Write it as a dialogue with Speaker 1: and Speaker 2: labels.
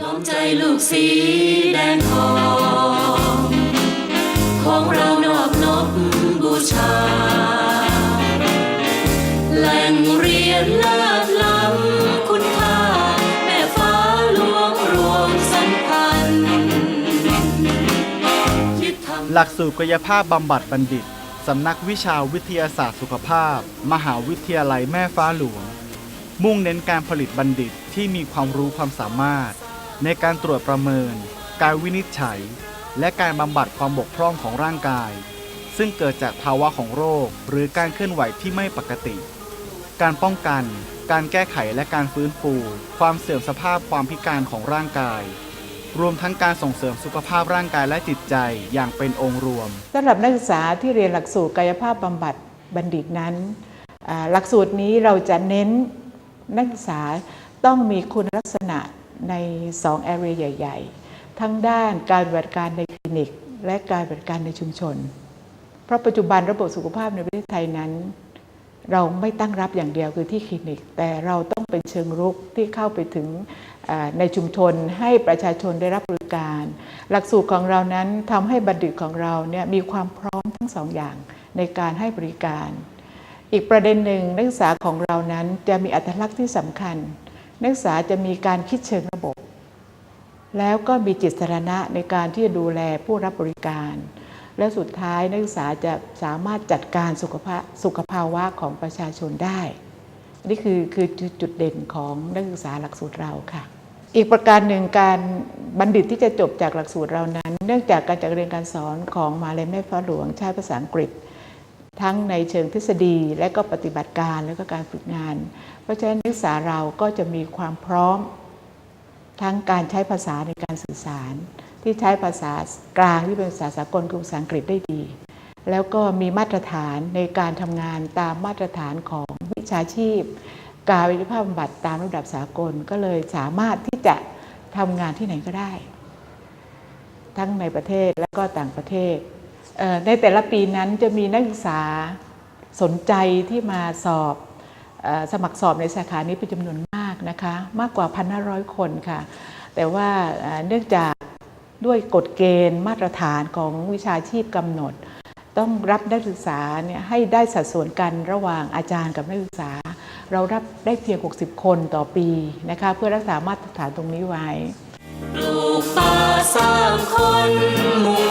Speaker 1: ล้อมใจลูกสีแดงทอง ของเรานอบนบบูชา แหล่งเรียนเลิศล้ำคุณค่า แม่ฟ้าหลวงรวมสัมพันธ์ยึดทำ
Speaker 2: หลักสูตรกายภาพบำบัดบัณฑิต สำนักวิชาวิทยาศาสตร์สุขภาพ มหาวิทยาลัยแม่ฟ้าหลวง มุ่งเน้นการผลิตบัณฑิตที่มีความรู้ความสามารถ ในการตรวจประเมิน การวินิจฉัย และการบำบัดความบกพร่องของร่างกาย ซึ่งเกิดจากภาวะของโรค หรือการเคลื่อนไหวที่ไม่ปกติ การป้องกัน การแก้ไขและการฟื้นฟู ความเสื่อมสภาพความพิการของร่างกาย รวมทั้งการส่งเสริมสุขภาพร่างกายและจิตใจอย่างเป็นองค์รวม
Speaker 3: สำหรับนักศึกษาที่เรียนหลักสูตรกายภาพบำบัดบัณฑิตนั้นหลักสูตรนี้เราจะเน้นนักศึกษาต้องมีคุณลักษณะ ใน 2 area ใหญ่ ๆ ทั้งด้านการบัติการในคลินิก และการบัติการในชุมชน เพราะปัจจุบันระบบสุขภาพในประเทศไทยนั้น เราไม่ตั้งรับอย่างเดียวคือที่คลินิก แต่เราต้องเป็นเชิงรุกที่เข้าไปถึงในชุมชนให้ประชาชนได้รับบริการ หลักสูตรของเรานั้นทำให้บัณฑิตของเราเนี่ยมีความพร้อมทั้งสองอย่างในการให้บริการ อีกประเด็นหนึ่งนักศึกษาของเรานั้นจะมีอัตลักษณ์ที่สำคัญ นักศึกษาจะมีการคิดเชิงระบบ แล้วก็มีจิตสาธารณะในการที่จะดูแลผู้รับบริการ และสุดท้ายนักศึกษาจะสามารถจัดการสุขภาพสุขภาวะของประชาชนได้ นี่คือคือจุดเด่นของนักศึกษาหลักสูตรเราค่ะอีกประการหนึ่งการบัณฑิตที่จะจบจากหลักสูตรเรานั้น เนื่องจากการจัดเรียนการสอนของมหาลัยแม่ฟ้าหลวงใช้ภาษาอังกฤษ ทั้งในเชิงทฤษฎีและก็ปฏิบัติการและก็การฝึกงาน เพราะฉะนั้นนักศึกษาเราก็จะมีความพร้อม ทั้งการใช้ภาษาในการสื่อสาร ที่ใช้ภาษากลางที่เป็นภาษาสากลคือภาษาอังกฤษได้ดี แล้วก็มีมาตรฐานในการทำงานตามมาตรฐานของวิชาชีพ การวิภาพบำบัดตามระดับสากลก็เลยสามารถที่จะทำงานที่ไหนก็ได้ ทั้งในประเทศและก็ต่างประเทศ ในแต่ละปีนั้นจะมีนักศึกษาสนใจที่มาสอบอสมัครสอบในสาขานี้เป็นจำนวนมากนะคะมากกว่า 1,500 คนค่ะ แต่ว่าเนื่องจากด้วยกฎเกณฑ์มาตรฐานของวิชาชีพกำหนด ต้องรับนักศึกษาเนี่ยให้ได้สัดส่วนกันระหว่างอาจารย์กับนักศึกษา เรารับได้เพียง 60 คนต่อปีนะคะเพื่อรักษามาตรฐานตรงนี้ไว้
Speaker 1: ปลูกป่าสร้างคนมุ่งมั่